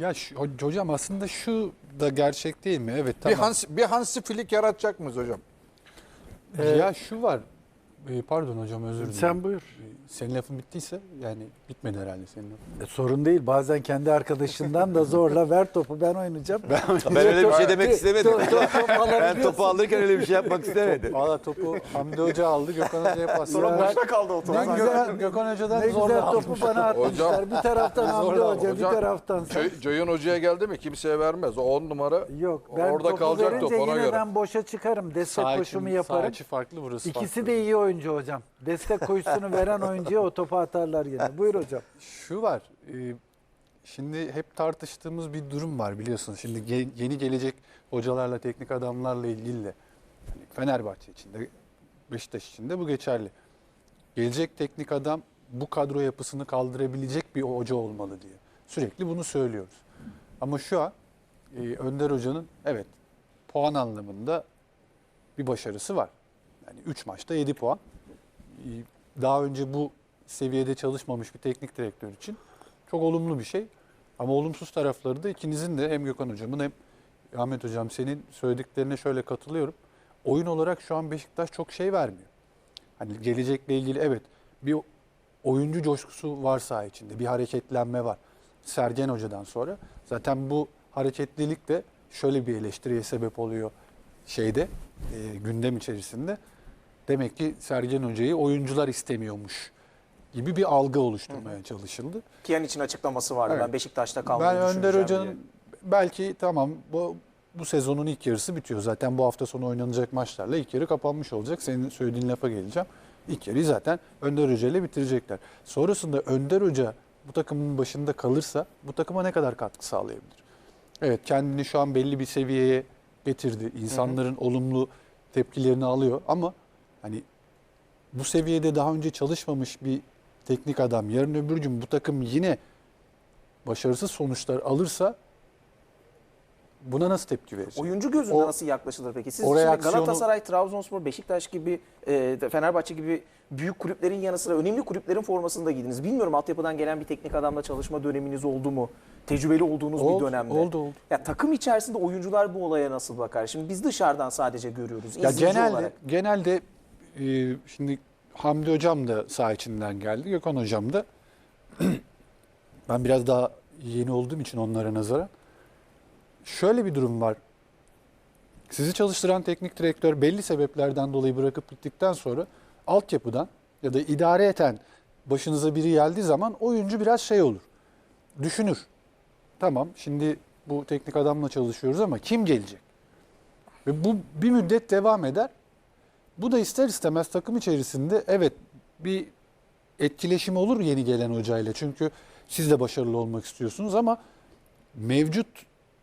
Ya şu- ho- hocam aslında şu da gerçek değil mi? Evet Bir, tamam. Hans, bir Hansi Flick yaratacak mıyız hocam? ya şu var. Ee, pardon hocam özür dilerim. Sen buyur. Ee, Senin lafın bittiyse yani bitmedi herhalde senin lafın. E, sorun değil. Bazen kendi arkadaşından da zorla ver topu ben oynayacağım. Ben öyle bir şey demek istemedim. Top- top- top Ben topu alırken öyle bir şey yapmak istemedim. Valla topu Hamdi Hoca aldı Gökhan Hoca'ya pas. Sonra Ben- boşta kaldı o top. Ben güzel- Gökhan, Hoca'dan Ne güzel zorla aldım. topu bana atmışlar. Bir taraftan Hamdi Hoca, bir Hocam, taraftan sen. Cey- Ceyhun Hoca'ya geldi mi kimseye vermez. O 10 numara Yok ben orada kalacak top ona göre. ben boşa çıkarım. Destek koşumu yaparım. Sağ içi farklı burası İkisi farklı. de iyi oyuncu hocam. Destek koşusunu veren oyuncuya o topu atarlar yine. Buyur hocam. Şu var. e, Şimdi hep tartıştığımız bir durum var biliyorsunuz. Şimdi yeni gelecek hocalarla, teknik adamlarla ilgili de hani Fenerbahçe için de Beşiktaş için de bu geçerli. Gelecek teknik adam bu kadro yapısını kaldırabilecek bir hoca olmalı diye. Sürekli bunu söylüyoruz. Ama şu an e, Önder Hoca'nın evet puan anlamında bir başarısı var. Yani 3 maçta 7 puan. Daha önce bu seviyede çalışmamış bir teknik direktör için çok olumlu bir şey. Ama olumsuz tarafları da ikinizin de hem Gökhan Hocam'ın hem Ahmet Hocam senin söylediklerine şöyle katılıyorum. Oyun olarak şu an Beşiktaş çok şey vermiyor. Hani gelecekle ilgili evet bir oyuncu coşkusu var saha içinde. Bir hareketlenme var. Sergen Hoca'dan sonra. Zaten bu hareketlilik de şöyle bir eleştiriye sebep oluyor şeyde e, gündem içerisinde. Demek ki Sergen Hoca'yı oyuncular istemiyormuş gibi bir algı oluşturmaya çalışıldı. Kiyan için açıklaması vardı. Evet. Ben Beşiktaş'ta kalmayı Ben Önder Hoca'nın diye. belki tamam bu bu sezonun ilk yarısı bitiyor. Zaten bu hafta sonu oynanacak maçlarla ilk yarı kapanmış olacak. Senin söylediğin lafa geleceğim. İlk yarıyı zaten Önder Hoca ile bitirecekler. Sonrasında Önder Hoca bu takımın başında kalırsa bu takıma ne kadar katkı sağlayabilir? Evet kendini şu an belli bir seviyeye getirdi. İnsanların olumlu tepkilerini alıyor ama hani bu seviyede daha önce çalışmamış bir teknik adam yarın öbür gün bu takım yine başarısız sonuçlar alırsa buna nasıl tepki verecek? Oyuncu gözünde O- nasıl yaklaşılır peki? Siz reaksiyonu- Galatasaray, Trabzonspor, Beşiktaş gibi, e, Fenerbahçe gibi büyük kulüplerin yanı sıra önemli kulüplerin formasını da giydiniz. Bilmiyorum altyapıdan gelen bir teknik adamla çalışma döneminiz oldu mu? Tecrübeli olduğunuz Oldu, bir dönemde. oldu, oldu. Ya takım içerisinde oyuncular bu olaya nasıl bakar? Şimdi biz dışarıdan sadece görüyoruz. Ya genelde olarak. genelde e, şimdi Hamdi hocam da sağ içinden geldi. Gökhan hocam da ben biraz daha yeni olduğum için onlara nazaran şöyle bir durum var. Sizi çalıştıran teknik direktör belli sebeplerden dolayı bırakıp gittikten sonra altyapıdan ya da idare eten başınıza biri geldiği zaman oyuncu biraz şey olur. Düşünür. Tamam şimdi bu teknik adamla çalışıyoruz ama kim gelecek? Ve bu bir müddet devam eder. Bu da ister istemez takım içerisinde evet bir etkileşim olur yeni gelen hocayla. Çünkü siz de başarılı olmak istiyorsunuz ama mevcut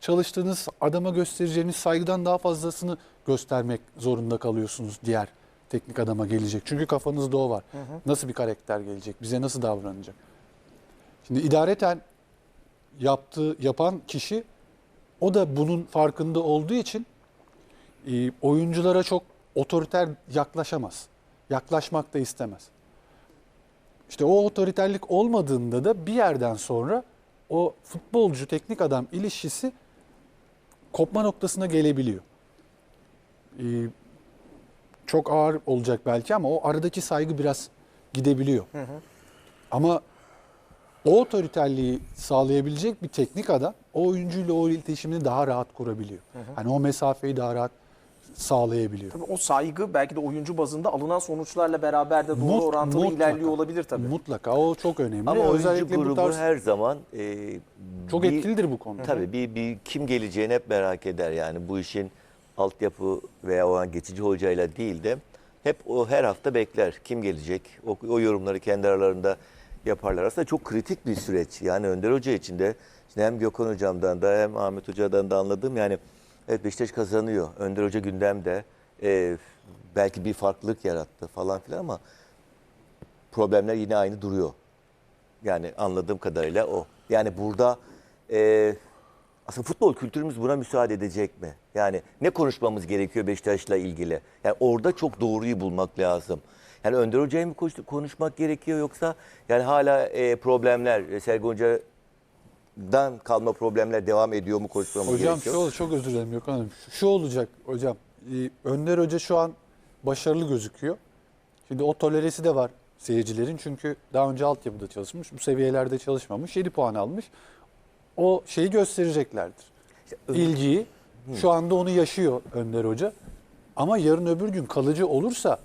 çalıştığınız adama göstereceğiniz saygıdan daha fazlasını göstermek zorunda kalıyorsunuz diğer teknik adama gelecek. Çünkü kafanızda o var. Nasıl bir karakter gelecek? Bize nasıl davranacak? Şimdi idareten yaptığı yapan kişi o da bunun farkında olduğu için e, oyunculara çok otoriter yaklaşamaz. Yaklaşmak da istemez. İşte o otoriterlik olmadığında da bir yerden sonra o futbolcu teknik adam ilişkisi kopma noktasına gelebiliyor. E, çok ağır olacak belki ama o aradaki saygı biraz gidebiliyor. Ama o otoriterliği sağlayabilecek bir teknik adam o oyuncuyla o iletişimini daha rahat kurabiliyor. Hani o mesafeyi daha rahat sağlayabiliyor. Tabii o saygı belki de oyuncu bazında alınan sonuçlarla beraber de doğru Mut- orantılı mutlaka. ilerliyor olabilir tabii. Mutlaka o çok önemli. Ama oyuncu Özellikle bu grubu tarz her zaman e, çok bir- etkilidir bu konuda. Tabii bir, bir kim geleceğini hep merak eder yani bu işin altyapı veya o an geçici hocayla değil de hep o her hafta bekler kim gelecek o, o yorumları kendi aralarında yaparlar. Aslında çok kritik bir süreç yani Önder Hoca için de şimdi hem Gökhan Hocam'dan da hem Ahmet Hoca'dan da anladığım yani evet Beşiktaş kazanıyor. Önder Hoca gündemde e, belki bir farklılık yarattı falan filan ama problemler yine aynı duruyor. Yani anladığım kadarıyla o. Yani burada e, aslında futbol kültürümüz buna müsaade edecek mi? Yani ne konuşmamız gerekiyor Beşiktaş'la ilgili? Yani orada çok doğruyu bulmak lazım. Yani Önder Hoca'yı mı konuş- konuşmak gerekiyor yoksa yani hala e, problemler, e, Sergen Hoca dan kalma problemler devam ediyor mu konuşmamız Hocam gerekiyor? şu ol- çok özür dilerim Gökhan Hanım. Şu, şu olacak hocam. Ee, Önder Hoca şu an başarılı gözüküyor. Şimdi o toleresi de var seyircilerin. Çünkü daha önce altyapıda çalışmış. Bu seviyelerde çalışmamış. 7 puan almış. O şeyi göstereceklerdir. İlgiyi. Şu anda onu yaşıyor Önder Hoca. Ama yarın öbür gün kalıcı olursa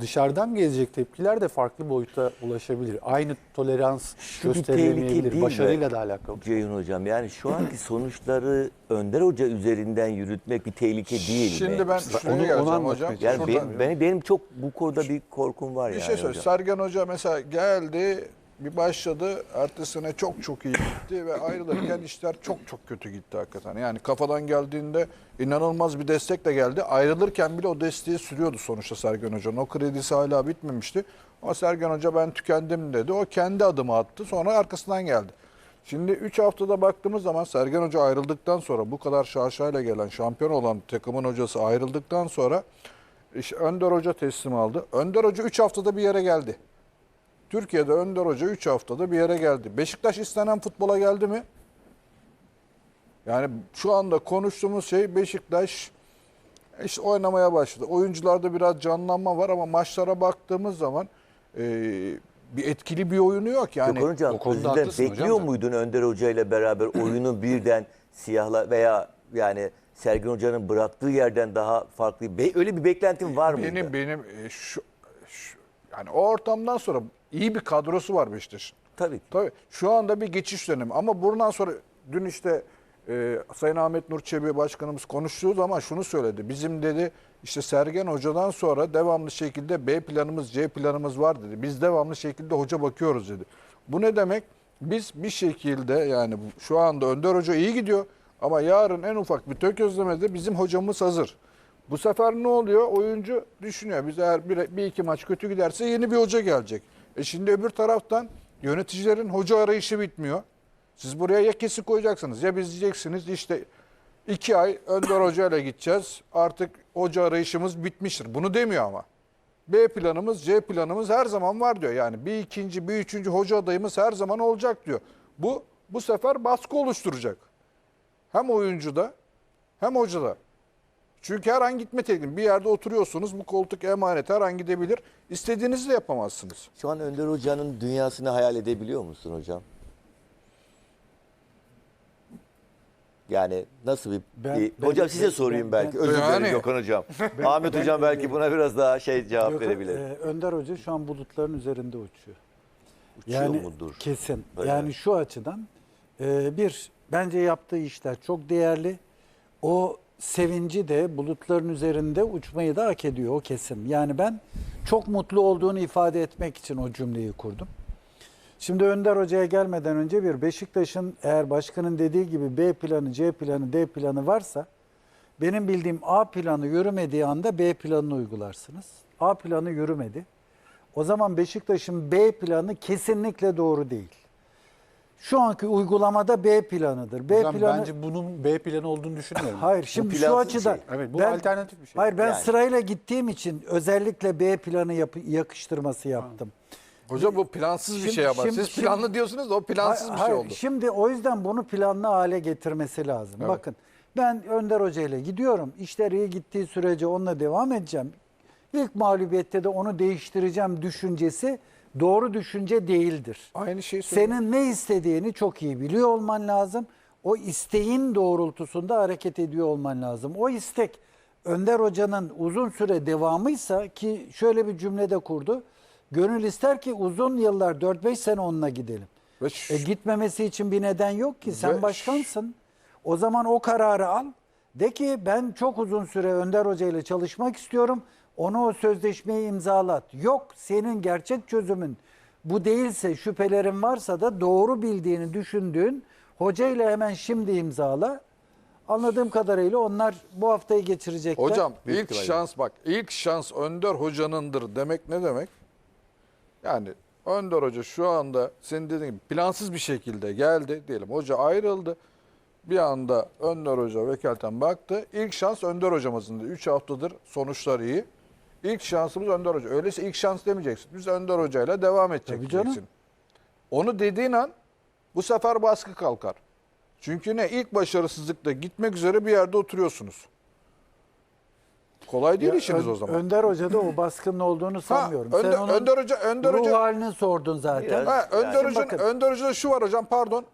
dışarıdan gelecek tepkiler de farklı boyuta ulaşabilir. Aynı tolerans Şu bir gösterilemeyebilir. mi? Başarıyla da alakalı. Ceyhun Hocam yani şu anki sonuçları Önder Hoca üzerinden yürütmek bir tehlike değil mi? Şimdi ben şuraya onu anlatmaya hocam. yani benim, benim, benim çok bu konuda bir korkum var Bir yani şey söyle. hocam. Sergen Hoca mesela geldi, bir başladı. Ertesine çok çok iyi gitti ve ayrılırken işler çok çok kötü gitti hakikaten. Yani kafadan geldiğinde inanılmaz bir destekle geldi. Ayrılırken bile o desteği sürüyordu sonuçta Sergen Hoca'nın. O kredisi hala bitmemişti. Ama Sergen Hoca ben tükendim dedi. O kendi adımı attı. Sonra arkasından geldi. Şimdi 3 haftada baktığımız zaman Sergen Hoca ayrıldıktan sonra bu kadar şaşayla gelen şampiyon olan takımın hocası ayrıldıktan sonra işte Önder Hoca teslim aldı. Önder Hoca 3 haftada bir yere geldi. Türkiye'de Önder Hoca 3 haftada bir yere geldi. Beşiktaş istenen futbola geldi mi? Yani şu anda konuştuğumuz şey Beşiktaş işte oynamaya başladı. Oyuncularda biraz canlanma var ama maçlara baktığımız zaman e, bir etkili bir oyunu yok. Yani Gökhan Hocam o hocam bekliyor da. muydun Önder Hoca ile beraber oyunu birden siyahla veya yani Sergen Hoca'nın bıraktığı yerden daha farklı be- öyle bir beklentin var mıydı? benim benim e, şu yani o ortamdan sonra iyi bir kadrosu var Beşiktaş'ın. Tabii ki. Tabii şu anda bir geçiş dönemi ama buradan sonra dün işte e, Sayın Ahmet Nur Çebi Başkanımız konuştuğu zaman şunu söyledi. Bizim dedi işte Sergen Hoca'dan sonra devamlı şekilde B planımız C planımız var dedi. Biz devamlı şekilde hoca bakıyoruz dedi. Bu ne demek? Biz bir şekilde yani şu anda Önder Hoca iyi gidiyor ama yarın en ufak bir tökezlemede bizim hocamız hazır. Bu sefer ne oluyor? Oyuncu düşünüyor. Biz eğer bir, bir iki maç kötü giderse yeni bir hoca gelecek. E şimdi öbür taraftan yöneticilerin hoca arayışı bitmiyor. Siz buraya ya kesik koyacaksınız ya biz diyeceksiniz işte iki ay Önder Hoca ile gideceğiz. Artık hoca arayışımız bitmiştir. Bunu demiyor ama. B planımız, C planımız her zaman var diyor. Yani bir ikinci, bir üçüncü hoca adayımız her zaman olacak diyor. Bu bu sefer baskı oluşturacak. Hem oyuncuda hem hocada. Çünkü her an gitme tekniği. Bir yerde oturuyorsunuz bu koltuk emanet her an gidebilir. İstediğinizi de yapamazsınız. Şu an Önder Hoca'nın dünyasını hayal edebiliyor musun hocam? Yani nasıl bir... Ben- bir- ben- hocam size ben- sorayım ben- belki. ben- Özür dilerim Yani- Gökhan Hocam. Ahmet Hocam belki buna biraz daha şey cevap Yok, verebilir. e, Önder Hoca şu an bulutların üzerinde uçuyor. Uçuyor yani mudur? kesin. Böyle. Yani şu açıdan e, bir bence yaptığı işler çok değerli. O sevinci de bulutların üzerinde uçmayı da hak ediyor o kesin. Yani ben çok mutlu olduğunu ifade etmek için o cümleyi kurdum. Şimdi Önder Hoca'ya gelmeden önce bir Beşiktaş'ın eğer başkanın dediği gibi B planı, C planı, D planı varsa benim bildiğim A planı yürümediği anda B planını uygularsınız. A planı yürümedi. O zaman Beşiktaş'ın B planı kesinlikle doğru değil. Şu anki uygulamada B planıdır. B Hocam planı bence bunun B planı olduğunu düşünmüyorum. Hayır şimdi şu plansız açıdan şey. Evet bu ben- alternatif bir şey. Hayır ben Yani. sırayla gittiğim için özellikle B planı yapı- yakıştırması yaptım. Hocam bu plansız bir Şimdi- şey ama şimdi- siz şimdi- planlı diyorsunuz da o plansız bir şey Hayır, oldu. Şimdi o yüzden bunu planlı hale getirmesi lazım. Evet. Bakın ben Önder Hoca ile gidiyorum. İşler iyi gittiği sürece onunla devam edeceğim. İlk mağlubiyette de onu değiştireceğim düşüncesi doğru düşünce değildir. Aynı şeyi söylüyorum. Senin ne istediğini çok iyi biliyor olman lazım. O isteğin doğrultusunda hareket ediyor olman lazım. O istek Önder Hoca'nın uzun süre devamıysa ki şöyle bir cümlede kurdu. Gönül ister ki uzun yıllar 4-5 sene onunla gidelim. Ve E, gitmemesi için bir neden yok ki. Sen başkansın. O zaman o kararı al. De ki ben çok uzun süre Önder Hoca ile çalışmak istiyorum. Onu o sözleşmeyi imzalat. Yok senin gerçek çözümün bu değilse şüphelerin varsa da doğru bildiğini düşündüğün hoca ile hemen şimdi imzala. Anladığım kadarıyla onlar bu haftayı geçirecekler. Hocam Büyük ilk ihtimalle. şans bak ilk şans Önder Hoca'nındır demek ne demek? Yani Önder Hoca şu anda senin dediğin gibi plansız bir şekilde geldi diyelim. Hoca ayrıldı. Bir anda Önder Hoca vekaleten baktı. İlk şans Önder Hocamızın 3 haftadır sonuçlar iyi. İlk şansımız Önder Hoca. Öyleyse ilk şans demeyeceksin. Biz Önder Hoca ile devam edecek Tabii canım. diyeceksin. Onu dediğin an Bu sefer baskı kalkar. Çünkü ne? İlk başarısızlıkta gitmek üzere bir yerde oturuyorsunuz. Kolay değil Ya işiniz Ön- o zaman. Önder Hoca'da o baskının olduğunu Ha, sanmıyorum. Önder, Sen onun Önder Hoca, Önder ruh Hoca, halini sordun zaten. Ha, Önder, Yani Hoca'nın- bakın. Önder Hoca'da şu var hocam pardon.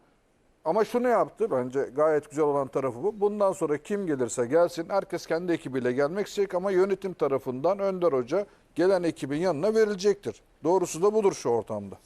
Ama şunu yaptı bence gayet güzel olan tarafı bu. Bundan sonra kim gelirse gelsin herkes kendi ekibiyle gelmek isteyecek ama yönetim tarafından Önder Hoca gelen ekibin yanına verilecektir. Doğrusu da budur şu ortamda.